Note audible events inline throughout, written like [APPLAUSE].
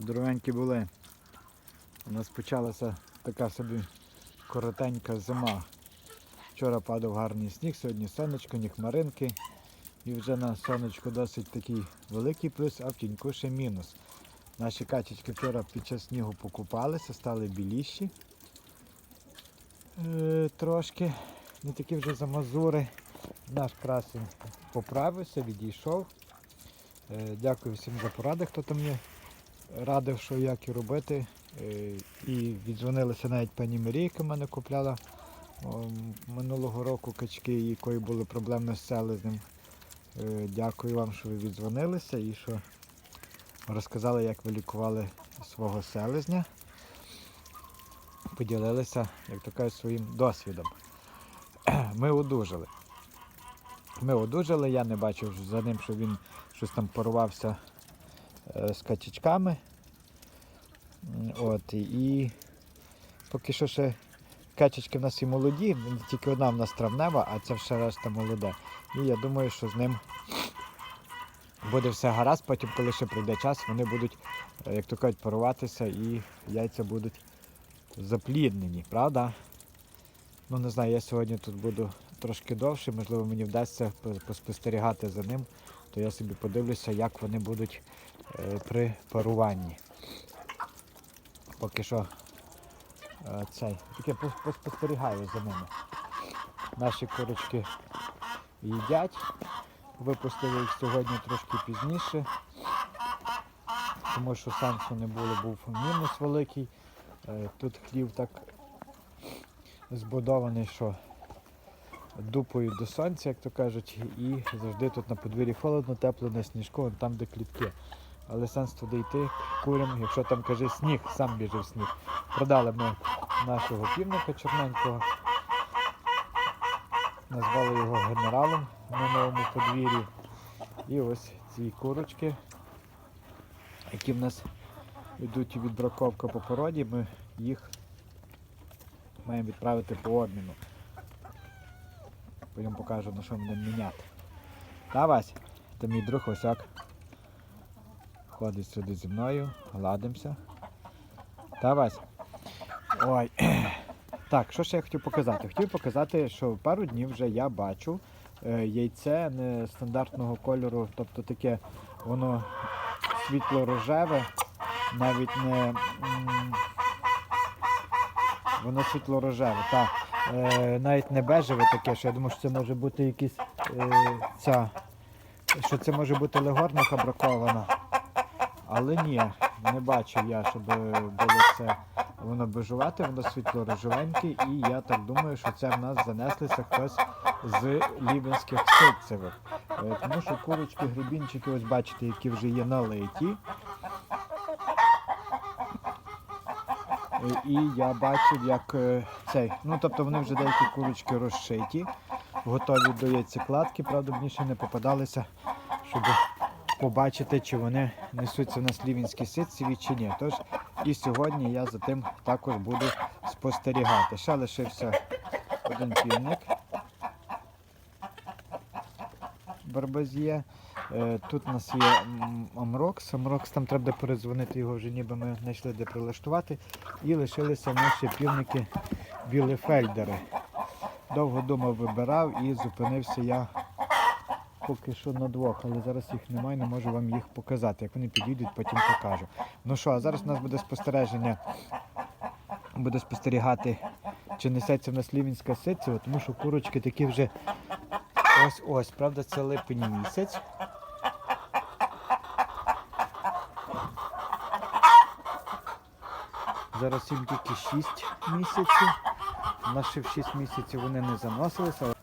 Здоровенькі були. У нас почалася така собі коротенька зима. Вчора падав гарний сніг, сьогодні сонечко, ні хмаринки. І вже на сонечку досить такий великий плюс, а в тіньку ще мінус. Наші качечки вчора під час снігу покупалися, стали біліші. Е, трошки, не такі вже замазури. Наш красень поправився, відійшов. Е, дякую всім за поради, хто там мені радив, що як і робити. Е, і віддзвонилася навіть пані Марійка, мене купляла минулого року качки, якої були проблеми з селезнем. Е, Дякую вам, що ви віддзвонилися і що розказали, як ви лікували свого селезня. Поділилися, як то кажуть, своїм досвідом. [CLEARS THROAT] Ми одужали. Ми одужали, я не бачив за ним, що він щось там порвався е, з качечками. От, і поки що ще качечки в нас і молоді, тільки одна в нас травнева, а це ще решта молоде. І я думаю, що з ним буде все гаразд, потім, коли ще прийде час, вони будуть, е, як то кажуть, паруватися і яйця будуть запліднені, правда? Ну не знаю, я сьогодні тут буду трошки довше, можливо, мені вдасться поспостерігати за ним, то я собі подивлюся, як вони будуть е, при паруванні. Поки що е, цей, таке пос- поспостерігаю за ними. Наші курочки їдять. Випустили їх сьогодні трошки пізніше, тому що сенсу не було, був мінус великий. Е, Тут хлів так збудований, що дупою до сонця, як то кажуть, і завжди тут на подвір'ї холодно, тепло на сніжку, там де клітки. Але сенс туди йти курям, якщо там каже сніг, сам біжив сніг. Продали ми нашого півника чорненького, назвали його генералом на новому подвір'ї. І ось ці курочки, які в нас йдуть відбраковка по породі, ми їх маємо відправити по обміну. Потім покажу, на що будемо міняти. Та Вась, це мій друг Осяк. Ходить сюди зі мною, гладимося. Та Вась. Ой. [CLEARS THROAT] Так, що ще я хотів показати? Хотів показати, що пару днів вже я бачу е, яйце нестандартного кольору, тобто таке воно світло-рожеве, навіть не. Воно світло-рожеве, так. Е, навіть не бежеве таке, що я думаю, що це може бути якийсь е, ця. Що це може бути легорника бракована. Але ні, не бачив я, щоб було це воно бежувате, воно світло-рожевеньке, і я так думаю, що це в нас занеслися хтось з лівенських ситцевих. Е, Тому що курочки, грибінчики, ось бачите, які вже є налиті. Е, І я бачив, як е, цей. Ну, тобто вони вже деякі курочки розшиті, готові до яйцекладки, правда, мені ще не попадалися, щоб побачити, чи вони несуться на слівінські ситцеві чи ні. Тож і сьогодні я за тим також буду спостерігати. Ще лишився один півник. Барбазє. Е, Тут у нас є Амрокс. Амрокс там треба передзвонити, його вже ніби ми знайшли де прилаштувати. І лишилися ще півники білефельдери. Довго думав, вибирав і зупинився я поки що на двох, але зараз їх немає, не можу вам їх показати. Як вони підійдуть, потім покажу. Ну що, а зараз у нас буде спостереження, буде спостерігати, чи несеться в нас лівінська ситцева, тому що курочки такі вже ось-ось, правда, це липень місяць. Зараз їм тільки 6 місяців. Ще в 6 місяців вони не заносилися.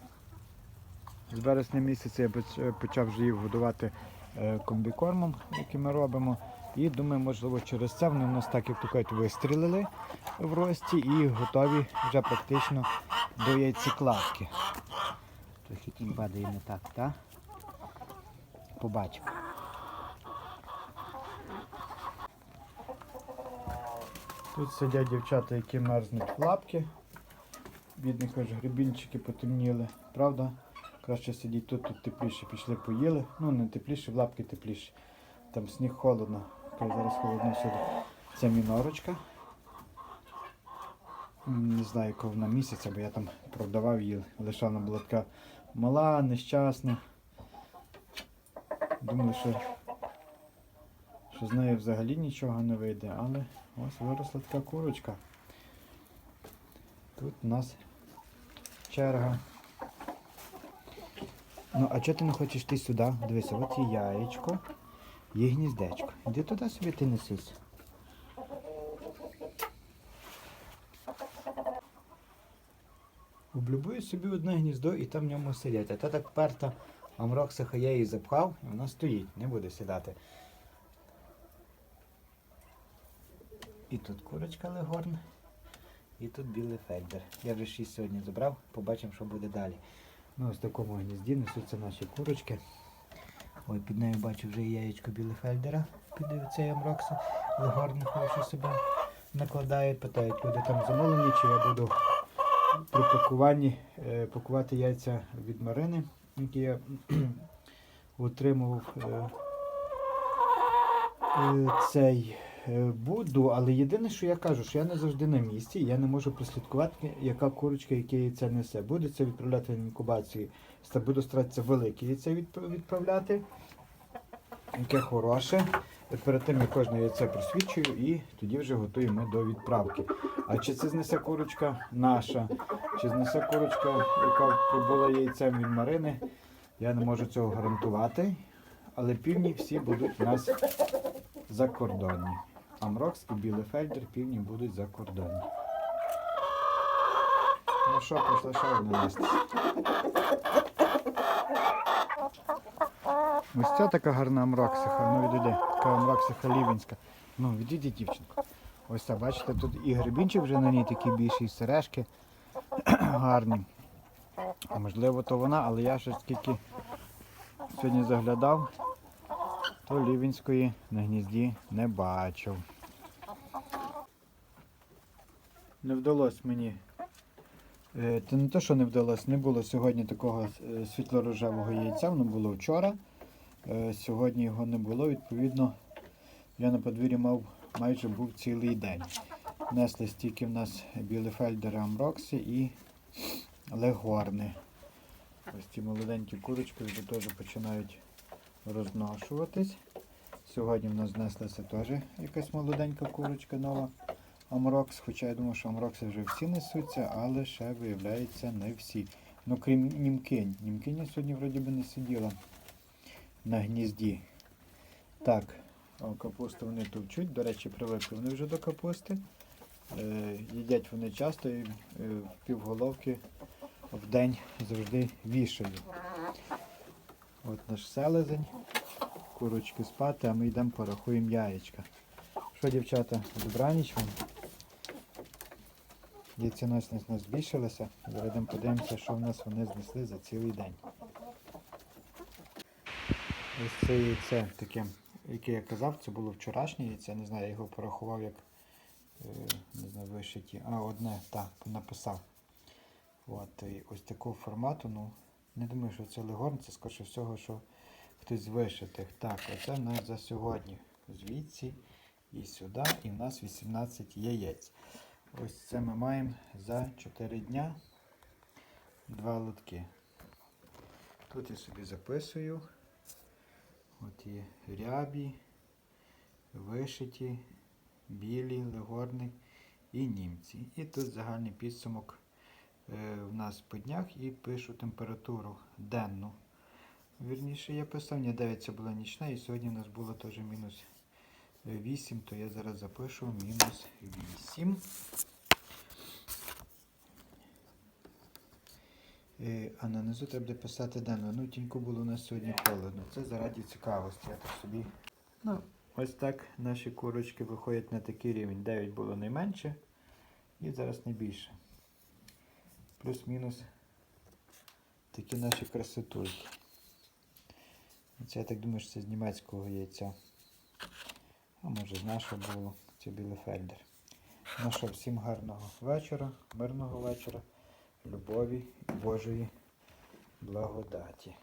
З березня місяця я почав вже їх годувати е, комбікормом, який ми робимо. І думаю, можливо, через це вони у нас так, як то кажуть, вистрілили в рості і готові вже практично до яйцекладки. Трохи тут падає не так, так? Побачимо. Тут сидять дівчата, які мерзнуть в лапки. Бідні, кажуть, грибінчики потемніли, правда? Краще сидіть тут, тут тепліше, пішли поїли. Ну, не тепліше, в лапки тепліше. Там сніг холодно. зараз холодно сюди. Це мінорочка. Не знаю, якого вона місяця, бо я там продавав її, лише вона була така мала, нещасна. Думаю, що, що з нею взагалі нічого не вийде, але ось виросла така курочка. Тут у нас черга. Ну, а чого ти не хочеш йти сюди? Дивися, от є яєчко, є гніздечко. Іди туди собі ти несись. Облюбую собі одне гніздо і там в ньому сидять. А то так перта Амроксиха я її запхав, і вона стоїть, не буде сідати. І тут курочка легорн, і тут білий фельдер. Я вже шість сьогодні забрав, побачимо, що буде далі. Ну, ось в такому гнізді несуться наші курочки. Ой, під нею бачу вже і яєчко білефельдера. Під цей амрокса. Легорни хорошо себе накладають, питають, люди там замовлені, чи я буду при пакуванні е, пакувати яйця від Марини, які я отримував е, е, цей. Е, Буду, але єдине, що я кажу, що я не завжди на місці, я не можу прослідкувати, яка курочка, яке яйце несе. Буде це відправляти в інкубацію, буду старатися велике яйце відправляти, яке хороше. Перед тим я кожне яйце просвічую і тоді вже готуємо до відправки. А чи це знесе курочка наша, чи знесе курочка, яка пробула яйцем від Марини, я не можу цього гарантувати. Але півні всі будуть у нас закордонні. Амрокс і Білефельдер півні будуть закордонні. Ну що, пішла ще одна нести. Ось ця така гарна амроксиха. Ну відійди, така амроксиха лівенська. Ну, відійди, дівчинко. Ось це, бачите, тут і гребінчик вже на ній такий більший, і сережки [CLEARS THROAT] гарні. Можливо, то вона, але я щось тільки сьогодні заглядав, то лівінської на гнізді не бачив. Не вдалося мені. Е, Це не те, що не вдалося, не було сьогодні такого е, світло-рожевого яйця, воно було вчора. Е, Сьогодні його не було, відповідно, я на подвір'ї мав майже був цілий день. Несли стільки в нас білефельдери Амрокси і легорни. Ось ці молоденькі курочки вже теж починають розношуватись. Сьогодні в нас знеслася теж якась молоденька курочка нова Амрокс. Хоча я думав, що Амрокси вже всі несуться, але ще виявляється не всі. Ну крім німкинь. Німкиня сьогодні вроді би не сиділа на гнізді. Так, капусту вони товчуть. До речі, привикли вони вже до капусти. Е, їдять вони часто і е, півголовки в день завжди вішаю. От наш селезень, курочки спати, а ми йдемо порахуємо яєчка. Що, дівчата, добраніч вам? Яйценосність у нас збільшилася. Зараз подивимося, що в нас вони знесли за цілий день. Ось це яйце таке, яке я казав, це було вчорашнє яйце, не знаю, я його порахував як е, не знаю, вишиті. А, одне, так, написав. От, і ось такого формату, ну, не думаю, що це легорн, це скоріше всього, що хтось з вишитих. Так, оце в нас за сьогодні. Звідси і сюди, і в нас 18 яєць. Ось це ми маємо за 4 дня два лотки. Тут я собі записую. От є рябі, вишиті, білі, легорни і німці. І тут загальний підсумок в нас по днях і пишу температуру денну. Вірніше я писав, ні, 9 це була нічна, і сьогодні у нас було теж мінус 8, то я зараз запишу мінус 8. Е, А на низу треба писати денно. Ну, тінько було у нас сьогодні холодно. Це заради цікавості. Я так собі. Ну, ось так наші курочки виходять на такий рівень. 9 було найменше і зараз найбільше. Плюс-мінус такі наші красотульки. Це я так думаю, що це з німецького яйця. А може з нашого було. Це білефельдер. Ну що, всім гарного вечора, мирного вечора, любові і Божої благодаті.